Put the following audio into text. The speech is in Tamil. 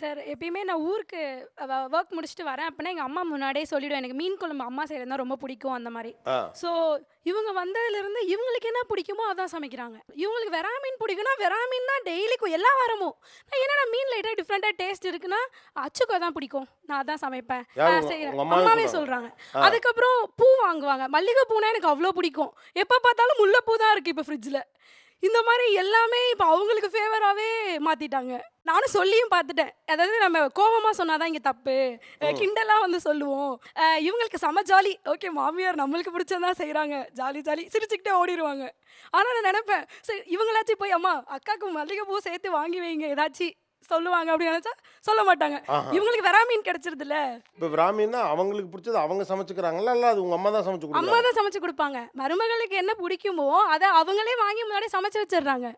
சார் எப்பயுமே நான் ஊருக்கு ஒர்க் முடிச்சுட்டு வரேன். அப்படின்னா எங்கள் அம்மா முன்னாடியே சொல்லிவிடுவேன் எனக்கு மீன் குழம்பு அம்மா செய்கிறது தான் ரொம்ப பிடிக்கும் அந்த மாதிரி. ஸோ இவங்க வந்ததுலேருந்து இவங்களுக்கு என்ன பிடிக்குமோ அதான் சமைக்கிறாங்க. இவங்களுக்கு வெறா மீன் பிடிக்கும்னா வெறா மீன் தான் டெய்லிக்கும் எல்லா வாரமும். நான் என்னடா மீன் லைட்டாக டிஃப்ரெண்ட்டாக டேஸ்ட் இருக்குன்னா அச்சுக்கோ தான் பிடிக்கும். நான் அதான் சமைப்பேன். செய்கிறேன் அம்மாவே? சொல்கிறாங்க அதுக்கப்புறம் பூ வாங்குவாங்க. மல்லிகை பூனா எனக்கு அவ்வளோ பிடிக்கும். எப்போ பார்த்தாலும் முல்லைப்பூ தான் இருக்குது இப்போ ஃப்ரிட்ஜில் இந்த மாதிரி எல்லாமே இப்போ அவங்களுக்கு ஃபேவராகவே மாற்றிட்டாங்க நானும் சொல்லியும் பார்த்துட்டேன். அதாவது நம்ம கோபமாக சொன்னாதான் இங்கே தப்பு. கிண்டலாக வந்து சொல்லுவோம். இவங்களுக்கு செம ஜாலி. ஓகே மாமியார் நம்மளுக்கு பிடிச்சதான் செய்கிறாங்க ஜாலி ஜாலி சிரிச்சுக்கிட்டே ஓடிடுவாங்க. ஆனால் நான் நினைப்பேன் சரி இவங்களாச்சும் போய் அம்மா அக்காவுக்கு மல்லிகை பூ சேர்த்து வாங்கி வைங்க ஏதாச்சும். சொல்லுவாங்க அப்படின்னு நினச்சா சொல்ல மாட்டாங்க. இவங்களுக்கு வெறா மீன் கிடைச்சிருதுல்ல? இப்போ பிராமின்னா அவங்களுக்கு பிடிச்சது அவங்க சமைச்சுக்கிறாங்களா? இல்லை அது உங்க அம்மா தான் சமைச்சு அம்மா கொடுக்குறாங்க தான் சமைச்சு கொடுப்பாங்க. மருமகளுக்கு என்ன பிடிக்குமோ அதை அவங்களே வாங்கி முன்னாடி சமைச்சு வச்சிடுறாங்க.